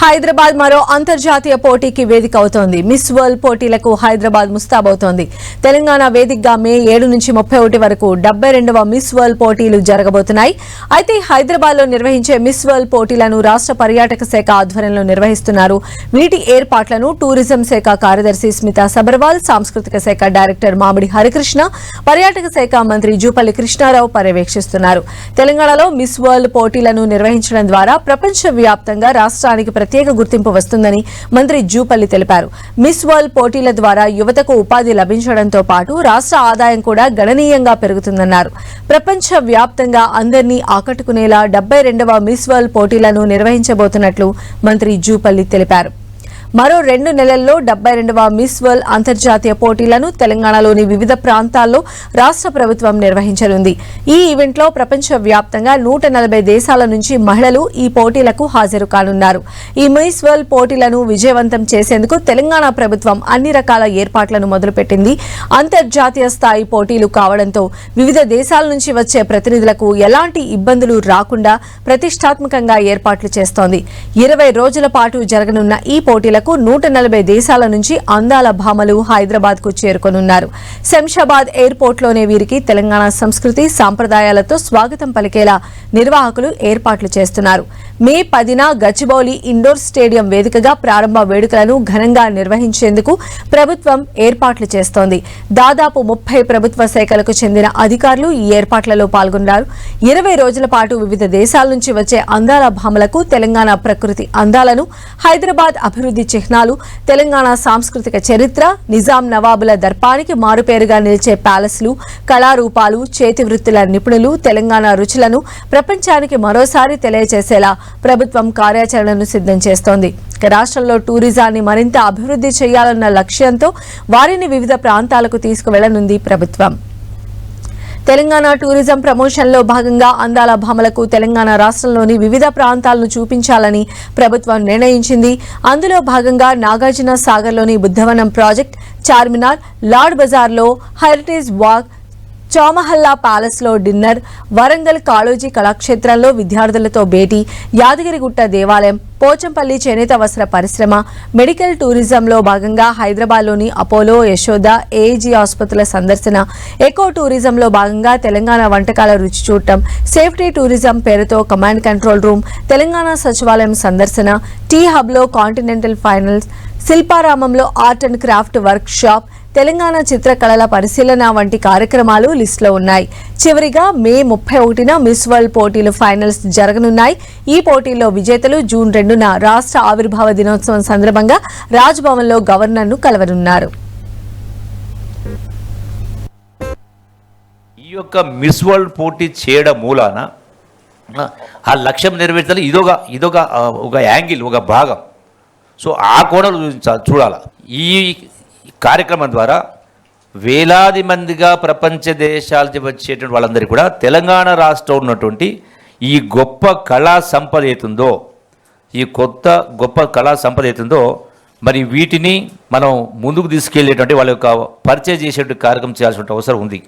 హైదరాబాద్ మరో అంతర్జాతీయ పోటీకి వేదిక అవుతోంది. మిస్ వరల్డ్ పోటీలకు హైదరాబాద్ ముస్తాబవుతోంది తెలంగాణ వేదికగా మే ఏడు నుంచి ముప్పై ఒకటి వరకు డెబ్బై రెండవ మిస్ వరల్డ్ పోటీలు జరగబోతున్నాయి. అయితే హైదరాబాద్లో నిర్వహించే మిస్ వరల్డ్ పోటీలను రాష్ట్ర పర్యాటక శాఖ ఆధ్వర్యంలో నిర్వహిస్తున్నారు. వీటి ఏర్పాట్లను టూరిజం శాఖ కార్యదర్శి స్మితా సబర్వాల్ సాంస్కృతిక శాఖ డైరెక్టర్ మామిడి హరికృష్ణ పర్యాటక శాఖ మంత్రి జూపల్లి కృష్ణారావు పర్యవేక్షిస్తున్నారు. తెలంగాణలో మిస్ వరల్డ్ పోటీలను నిర్వహించడం ద్వారా ప్రపంచ వ్యాప్తంగా రాష్ట్రానికి ప్రత్యేక గుర్తింపు వస్తుందని మంత్రి జూపల్లి తెలిపారు. మిస్ వరల్డ్ పోటీల ద్వారా యువతకు ఉపాధి లభించడంతో పాటు రాష్ట్ర ఆదాయం కూడా గణనీయంగా పెరుగుతుందన్నారు. ప్రపంచ వ్యాప్తంగా అందరినీ ఆకట్టుకునేలా డెబ్బై రెండవ మిస్ వరల్డ్ పోటీలను నిర్వహించబోతున్నట్లు మంత్రి జూపల్లి తెలిపారు. మరో రెండు నెలల్లో డెబ్బై రెండవ మిస్ వరల్డ్ అంతర్జాతీయ పోటీలను తెలంగాణలోని వివిధ ప్రాంతాల్లో రాష్ట్ర ప్రభుత్వం నిర్వహించనుంది. ఈ ఈవెంట్లో ప్రపంచ వ్యాప్తంగా నూట నలభై దేశాల నుంచి మహిళలు ఈ పోటీలకు హాజరు కానున్నారు. ఈ మిస్ వరల్డ్ పోటీలను విజయవంతం చేసేందుకు తెలంగాణ ప్రభుత్వం అన్ని రకాల ఏర్పాట్లను మొదలుపెట్టింది. అంతర్జాతీయ స్థాయి పోటీలు కావడంతో వివిధ దేశాల నుంచి వచ్చే ప్రతినిధులకు ఎలాంటి ఇబ్బందులు రాకుండా ప్రతిష్టాత్మకంగా ఏర్పాట్లు చేస్తోంది. ఇరవై రోజుల పాటు జరగనున్న ఈ పోటీలకు నూట నలభై దేశాల నుంచి అందాల భామలు హైదరాబాద్కు చేరుకొనున్నారు చేరుకోనున్నారు. శంషాబాద్ ఎయిర్పోర్ట్లోనే వీరికి తెలంగాణ సంస్కృతి సాంప్రదాయాలతో స్వాగతం పలికేలా నిర్వాహకులు ఏర్పాట్లు చేస్తున్నారు. మే పదిన గచ్చిబౌలి ఇండోర్ స్టేడియం వేదికగా ప్రారంభ వేడుకలను ఘనంగా నిర్వహించేందుకు ప్రభుత్వం ఏర్పాట్లు చేస్తోంది. దాదాపు ముప్పై ప్రభుత్వ శాఖలకు చెందిన అధికారులు ఈ ఏర్పాట్లలో పాల్గొన్నారు. ఇరవై రోజుల పాటు వివిధ దేశాల నుంచి వచ్చే అందాల భామలకు తెలంగాణ ప్రకృతి అందాలను హైదరాబాద్ అభివృద్ధి చిహ్నాలు తెలంగాణ సాంస్కృతిక చరిత్ర నిజాం నవాబుల దర్పానికి మారుపేరుగా నిలిచే ప్యాలెస్లు కళారూపాలు చేతి వృత్తుల నిపుణులు తెలంగాణ రుచులను ప్రపంచానికి మరోసారి తెలియజేసేలా ప్రభుత్వం కార్యాచరణను సిద్ధం చేస్తోంది. రాష్ట్రంలో టూరిజాన్ని మరింత అభివృద్ధి చేయాలన్న లక్ష్యంతో వారిని వివిధ ప్రాంతాలకు తీసుకువెళ్ళనుంది ప్రభుత్వం. తెలంగాణ టూరిజం ప్రమోషన్లో భాగంగా అందాల భామలకు తెలంగాణ రాష్ట్రంలోని వివిధ ప్రాంతాలను చూపించాలని ప్రభుత్వం నిర్ణయించింది. అందులో భాగంగా నాగార్జున సాగర్లోని బుద్ధవనం ప్రాజెక్ట్ చార్మినార్ లార్డ్ బజార్లో హెరిటేజ్ వాక్ చౌమహల్లా ప్యాలెస్లో డిన్నర్ వరంగల్ కాళోజీ కళాక్షేత్రంలో విద్యార్థులతో భేటీ యాదగిరిగుట్ట దేవాలయం పోచంపల్లి చేనేత వస్త్ర పరిశ్రమ మెడికల్ టూరిజంలో భాగంగా హైదరాబాద్లోని అపోలో యశోద ఏజీ ఆసుపత్రుల సందర్శన ఎకో టూరిజంలో భాగంగా తెలంగాణ వంటకాల రుచి చూడటం సేఫ్టీ టూరిజం పేరుతో కమాండ్ కంట్రోల్ రూమ్ తెలంగాణ సచివాలయం సందర్శన టీ హబ్లో continental finals శిల్పారామంలో art and craft workshop Telangana చిత్రకళల పరిశీలన వంటి కార్యక్రమాలు లిస్టులో ఉన్నాయి. చివరిగా మే ముప్పై ఒకటిన మిస్ వరల్డ్ పోటీలు ఫైనల్స్ జరగనున్నాయి. ఈ పోటీల్లో విజేతలు జూన్ రెండున రాష్ట్ర ఆవిర్భావ దినోత్సవం సందర్భంగా రాజ్భవన్లో గవర్నర్ను కలవనున్నారు. ఈ యొక్క మిస్ వరల్డ్ పోటీ చేయడం మూలాన ఆ, లక్ష్యం నెరవేర్చాలి ఇదొక ఇదొక ఒక యాంగిల్ ఒక భాగం. సో ఆ కోణం చూడాలి. ఈ కార్యక్రమం ద్వారా వేలాది మందిగా ప్రపంచ దేశాలకి వచ్చేటువంటి వాళ్ళందరికీ కూడా తెలంగాణ రాష్ట్రం ఉన్నటువంటి ఈ గొప్ప కళా సంపద ఏతుందో ఈ కొత్త గొప్ప కళా సంపద ఏతుందో మరి వీటిని మనం ముందుకు తీసుకెళ్ళేటువంటి వాళ్ళ యొక్క పరిచయం చేసేటువంటి కార్యక్రమం చేయాల్సిన అవసరం ఉంది.